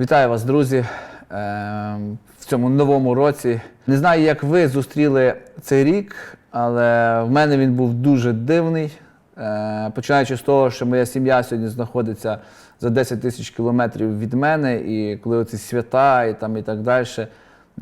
Вітаю вас, друзі, е, в цьому новому році. Не знаю, як ви зустріли цей рік, але в мене він був дуже дивний. Е, Починаючи з того, що моя сім'я сьогодні знаходиться за 10 тисяч кілометрів від мене, і коли оці свята і там і так далі,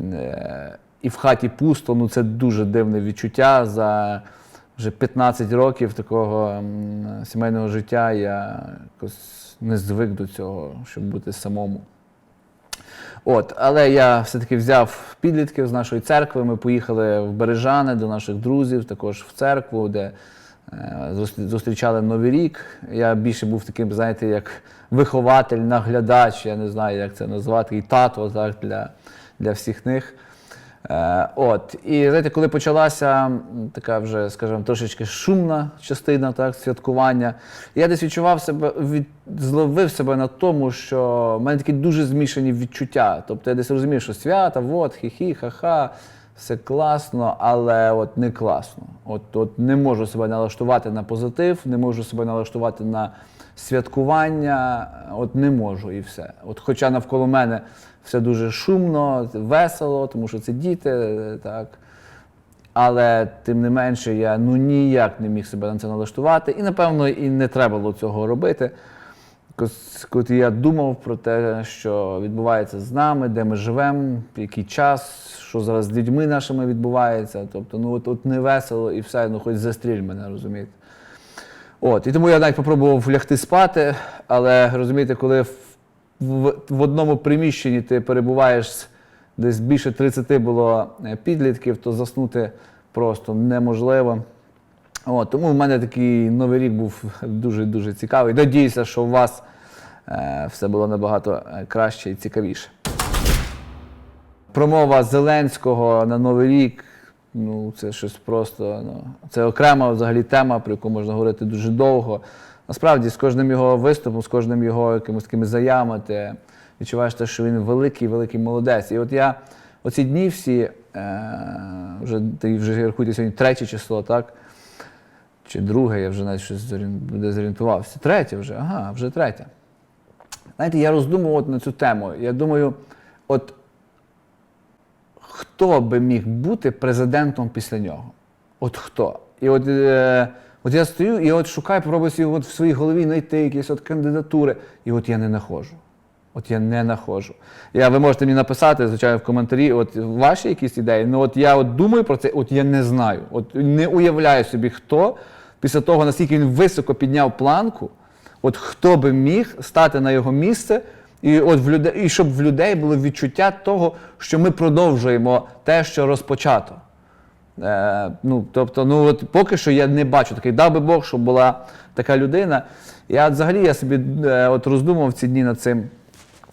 е, і в хаті пусто, ну це дуже дивне відчуття. За вже 15 років такого сімейного життя я якось не звик до цього, щоб бути самому. От, але я все-таки взяв підлітків з нашої церкви. Ми поїхали в Бережани до наших друзів, також в церкву, де е, зустрічали Новий рік. Я більше був таким, знаєте, як вихователь, наглядач, я не знаю, як це назвати, і тато так, для, для всіх них. Е, От, і знаєте, коли почалася така вже, скажімо, трошечки шумна частина так, святкування, я десь відчував себе, від, зловив себе на тому, що в мене такі дуже змішані відчуття. Тобто я десь розумів, що свята, вот, хі-хі, ха-ха, все класно, але от не класно. От, от не можу себе налаштувати на позитив, не можу себе налаштувати на святкування, от не можу і все. От хоча навколо мене все дуже шумно, весело, тому що це діти, е, так. Але тим не менше я ну ніяк не міг себе на це налаштувати, і напевно і не треба було цього робити. Коли я думав про те, що відбувається з нами, де ми живемо, який час, що зараз з людьми нашими відбувається. Тобто, ну от, от не весело і все, ну хоч застріль мене, розумієте. От, і тому я навіть попробував лягти спати, але розумієте, коли в, в, в одному приміщенні ти перебуваєш десь більше 30 було е, підлітків, то заснути просто неможливо. От, тому в мене такий новий рік був дуже-дуже цікавий. Надіюся, що у вас е, все було набагато е, краще і цікавіше. Промова Зеленського на Новий рік. Ну, це щось просто. Ну, це окрема взагалі тема, про яку можна говорити дуже довго. Насправді, з кожним його виступом, з кожним його якимось такими заявами, ти відчуваєш те, що він великий, великий молодець. І от я оці дні всі, е, вже, вже рахуйте сьогодні третє число, так? Чи друге, я вже навіть щось зорін- де зорієнтувався. Третє вже, ага, вже третє. Знаєте, я роздумував на цю тему. Я думаю, от хто би міг бути президентом після нього? От хто? І от, е, от я стою і от шукаю, пробую от в своїй голові знайти якісь от кандидатури, і от я не знаходжу. От я не знаходжу. Я, ви можете мені написати, звичайно, в коментарі, от ваші якісь ідеї. Ну от я от думаю про це, от я не знаю. От не уявляю собі, хто після того, наскільки він високо підняв планку, от хто би міг стати на його місце, і от в людей, і щоб в людей було відчуття того, що ми продовжуємо те, що розпочато. Е, ну, тобто, ну от поки що я не бачу такий, дав би Бог, щоб була така людина. Я взагалі я собі е, от роздумав ці дні над цим.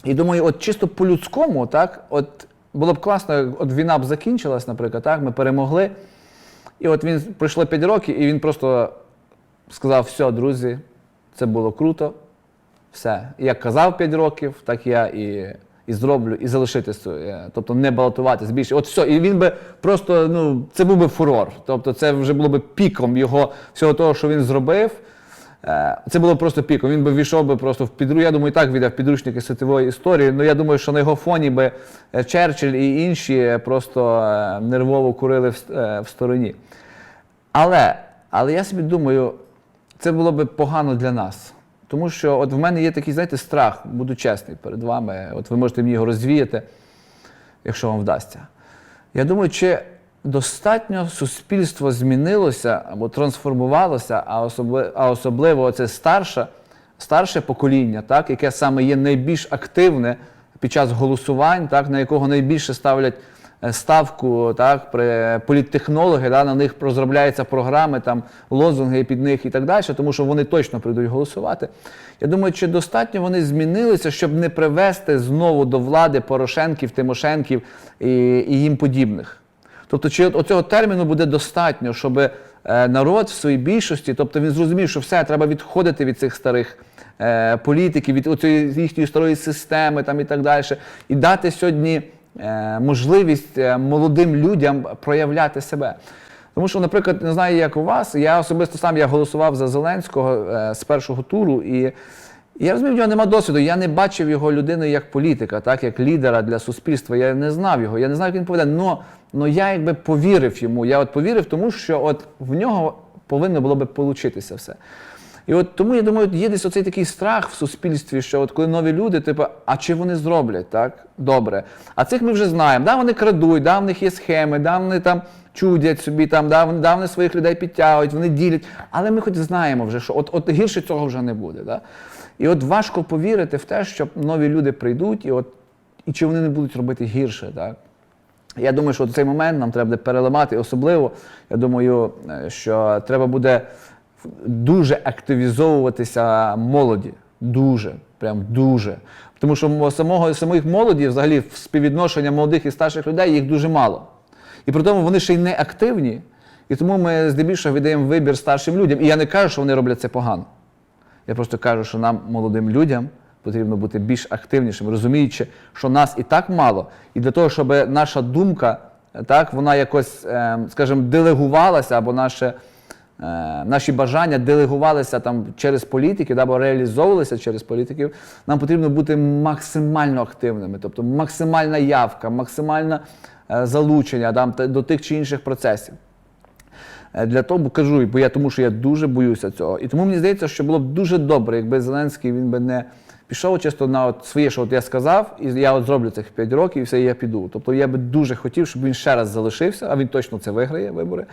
І думаю, от чисто по-людському, так, от було б класно, от війна б закінчилась, наприклад, так, ми перемогли. І от він пройшло 5 років, і він просто сказав: все, друзі, це було круто. Все. Як казав 5 років, так я і, і зроблю, і залишитися. е, Тобто не балотуватись більше. От все. І він би просто, ну, це був би фурор. Тобто це вже було би піком його всього того, що він зробив. Е, Це було просто піком. Він би війшов би просто в підру. Я думаю, і так віддав підручники світової історії. Ну я думаю, що на його фоні би е, Черчилль і інші просто нервово курили в стороні. Але, але я собі думаю, це було би погано для нас. Тому що от в мене є такий, знаєте, страх, буду чесний перед вами. От ви можете мені його розвіяти, якщо вам вдасться. Я думаю, чи достатньо суспільство змінилося або трансформувалося, а, особли, а особливо це старше, старше покоління, так, яке саме є найбільш активне під час голосувань, так, на якого найбільше ставлять ставку так, при політтехнологи, да, на них розробляються програми, там, лозунги під них і так далі, тому що вони точно прийдуть голосувати. Я думаю, чи достатньо вони змінилися, щоб не привести знову до влади Порошенків, Тимошенків і, і їм подібних. Тобто, чи оцього терміну буде достатньо, щоб е, народ в своїй більшості, тобто він зрозумів, що все, треба відходити від цих старих е, політиків, від оцієї їхньої старої системи там, і так далі, і дати сьогодні е, можливість е, молодим людям проявляти себе. Тому що, наприклад, не знаю, як у вас, я особисто сам я голосував за Зеленського е, з першого туру, і Я розумію, в нього нема досвіду. Я не бачив його людиною як політика, так, як лідера для суспільства. Я не знав його, я не знаю, як він поведе. Но, но я якби повірив йому. Я от повірив тому, що от в нього повинно було би получитися все. І от тому я думаю, є десь оцей такий страх в суспільстві, що от коли нові люди, типу, а чи вони зроблять так добре? А цих ми вже знаємо. Да, вони крадуть, да, в них є схеми, да, вони там чудять собі, там, да, вони, да, вони своїх людей підтягують, вони ділять. Але ми хоч знаємо вже, що от, от гірше цього вже не буде. Да? І от важко повірити в те, що нові люди прийдуть, і от і чи вони не будуть робити гірше. Так? Я думаю, що цей момент нам треба буде переламати. Особливо, я думаю, е, що треба буде дуже активізовуватися молоді. Дуже, прям дуже. Тому що самого, самих молоді, взагалі, співвідношення молодих і старших людей їх дуже мало. І при тому вони ще й не активні. І тому ми здебільшого віддаємо вибір старшим людям. І я не кажу, що вони роблять це погано. Я просто кажу, що нам, молодим людям, потрібно бути більш активнішими, розуміючи, що нас і так мало, і для того, щоб наша думка, так, вона якось, е, скажімо, делегувалася, або наше, наші бажання делегувалися там через політики, або реалізовувалися через політиків, нам потрібно бути максимально активними, тобто максимальна явка, максимальне е, залучення там, до тих чи інших процесів. Е, Для того, кажу, бо я тому, що я дуже боюся цього. І тому мені здається, що було б дуже добре, якби Зеленський він би не пішов чисто на от своє, що от я сказав, і я от зроблю цих 5 років, і все, і я піду. Тобто я би дуже хотів, щоб він ще раз залишився, а він точно це виграє вибори,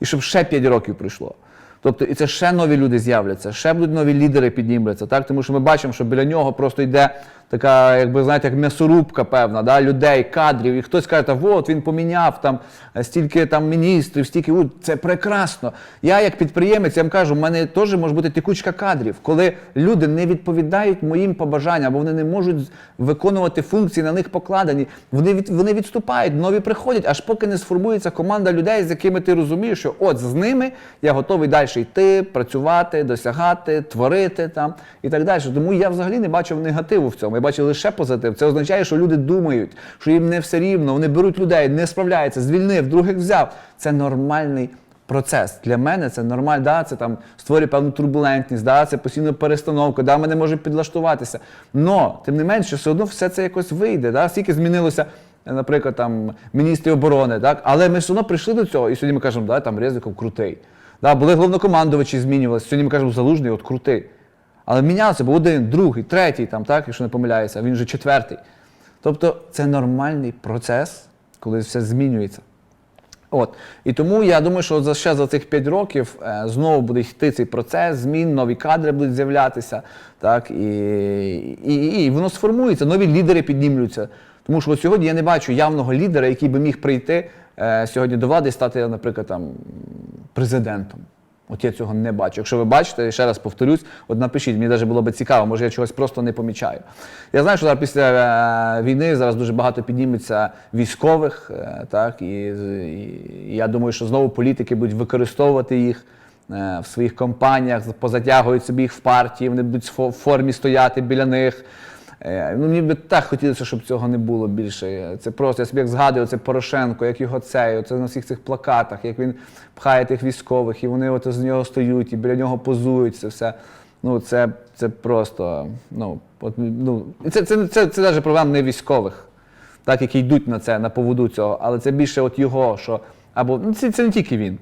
і щоб ще 5 років пройшло. Тобто, і це ще нові люди з'являться, ще будуть нові лідери піднімляться, так? Тому що ми бачимо, що біля нього просто йде така, якби знаєте, як м'ясорубка певна, да? людей, кадрів, і хтось каже, от він поміняв там стільки там міністрів, стільки у, це прекрасно. Я як підприємець, я вам кажу, в мене теж може бути текучка кадрів, коли люди не відповідають моїм побажанням, або вони не можуть виконувати функції на них покладені. Вони від вони відступають, нові приходять, аж поки не сформується команда людей, з якими ти розумієш, що от з ними я готовий далі йти, працювати, досягати, творити там і так далі. Тому я взагалі не бачив негативу в цьому. Я бачив лише позитив. Це означає, що люди думають, що їм не все рівно, вони беруть людей, не справляються, звільнив, других взяв. Це нормальний. Процес для мене це нормально, да, це там створює певну турбулентність, да, це постійна перестановка, да, ми не можемо підлаштуватися. Но, тим не менше, все одно все це якось вийде. Да? Скільки змінилося, наприклад, там міністрів оборони, так? але ми все одно прийшли до цього, і сьогодні ми кажемо, да, там Резиков крутий. Да, були головнокомандувачі, змінювалися. Сьогодні ми кажемо, залужний, от крутий. Але мінявся, був один, другий, третій, там, так, якщо не помиляюся, він вже четвертий. Тобто це нормальний процес, коли все змінюється. От. І тому я думаю, що за ще за цих 5 років е, знову буде йти цей процес, змін, нові кадри будуть з'являтися, так, і, і, і, воно сформується, нові лідери піднімлюються. Тому що от сьогодні я не бачу явного лідера, який би міг прийти е, сьогодні до влади і стати, наприклад, там, президентом. От я цього не бачу. Якщо ви бачите, ще раз повторюсь, от напишіть, мені навіть було б цікаво, може я чогось просто не помічаю. Я знаю, що зараз після е, війни зараз дуже багато підніметься військових, е, так, і, і, і я думаю, що знову політики будуть використовувати їх е, в своїх компаніях, позатягують собі їх в партії, вони будуть в формі стояти біля них. Е, Ну, мені би так хотілося, щоб цього не було більше. Це просто, я собі як згадую, це Порошенко, як його цей, оце на всіх цих плакатах, як він пхає тих військових, і вони от з нього стоють, і біля нього позують, це все. Ну, це, це просто, ну, от, ну, і це, це, це, це, навіть проблема не військових, так, які йдуть на це, на поводу цього, але це більше от його, що, або, ну, це, це не тільки він.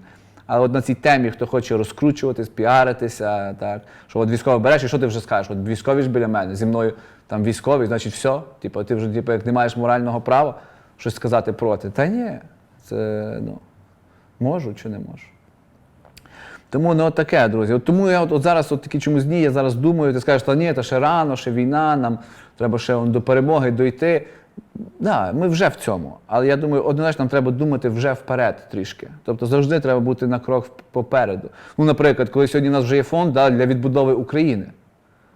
Але от на цій темі, хто хоче розкручуватись, піаритися, так, що от військовий береш, і що ти вже скажеш? От військові ж біля мене, зі мною там військовий, значить все. Типу, ти вже типу, як не маєш морального права щось сказати проти. Та ні, це ну, можу чи не можу. Тому не от таке, друзі. От тому я от, от зараз от такі чомусь дні, я зараз думаю, ти скажеш, та ні, та ще рано, ще війна, нам треба ще он, до перемоги дойти. Да, ми вже в цьому. Але я думаю, однозначно нам треба думати вже вперед трішки. Тобто завжди треба бути на крок попереду. Ну, наприклад, коли сьогодні у нас вже є фонд да, для відбудови України.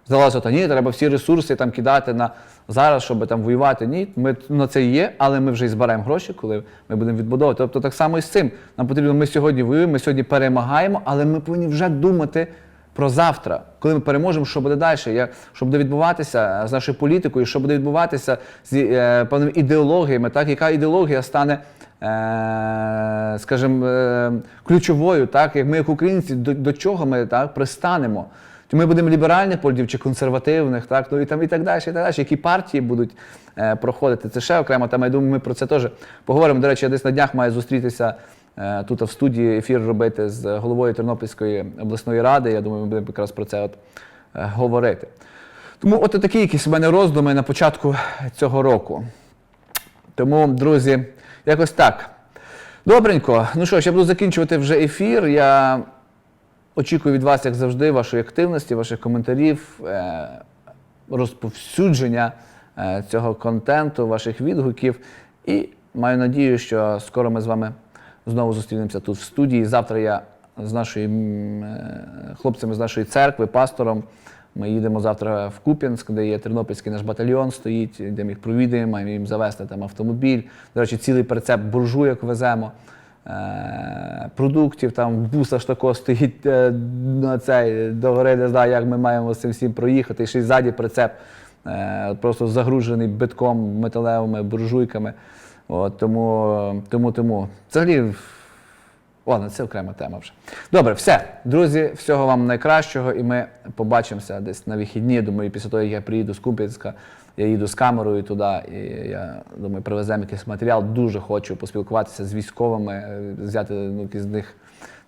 Здавалося, та ні, треба всі ресурси там кидати на зараз, щоб там воювати. Ні, ми на це є, але ми вже і збираємо гроші, коли ми будемо відбудовувати. Тобто так само і з цим. Нам потрібно, ми сьогодні воюємо, ми сьогодні перемагаємо, але ми повинні вже думати про завтра, коли ми переможемо, що буде далі, як, що буде відбуватися з нашою політикою, що буде відбуватися з е, певними ідеологіями, так, яка ідеологія стане. Е, скажімо, е, ключовою, так як ми, як українці, до, до чого ми так пристанемо, Чи ми будемо ліберальних політів чи консервативних, так? Ну і там і так далі, і так далі. Які партії будуть е, проходити? Це ще окремо тема. Я думаю, ми про це теж поговоримо. До речі, я десь на днях маю зустрітися е, тут в студії ефір робити з головою Тернопільської обласної ради. Я думаю, ми будемо якраз про це от, е, говорити. Тому от такі якісь у мене роздуми на початку цього року. Тому, друзі, якось так. Добренько. Ну що ж, я буду закінчувати вже ефір. Я очікую від вас, як завжди, вашої активності, ваших коментарів, е, розповсюдження е, цього контенту, ваших відгуків. І маю надію, що скоро ми з вами знову зустрінемося тут в студії. Завтра я з нашими е, хлопцями з нашої церкви, пастором. Ми їдемо завтра в Куп'янськ, де є Тернопільський наш батальйон стоїть, де ми їх провідаємо, маємо їм завести там автомобіль. До речі, цілий прицеп буржуйок веземо. е, Продуктів там в бусах тако стоїть е, на цей до гори, не знаю, як ми маємо з цим всім проїхати. І ще й ззаді прицеп просто загружений битком металевими буржуйками. От, тому, тому, тому. Взагалі, Ладно, це окрема тема вже. Добре, все. Друзі, всього вам найкращого, і ми побачимося десь на вихідні. Думаю, після того, як я приїду з Куп'янська, я їду з камерою туди, і я думаю, привеземо якийсь матеріал. Дуже хочу поспілкуватися з військовими, е, взяти ну, з них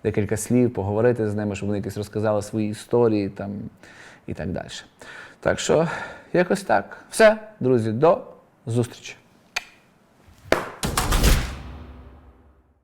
декілька слів, поговорити з ними, щоб вони якісь розказали свої історії там, і так далі. Так що, якось так. Все, друзі, до зустрічі.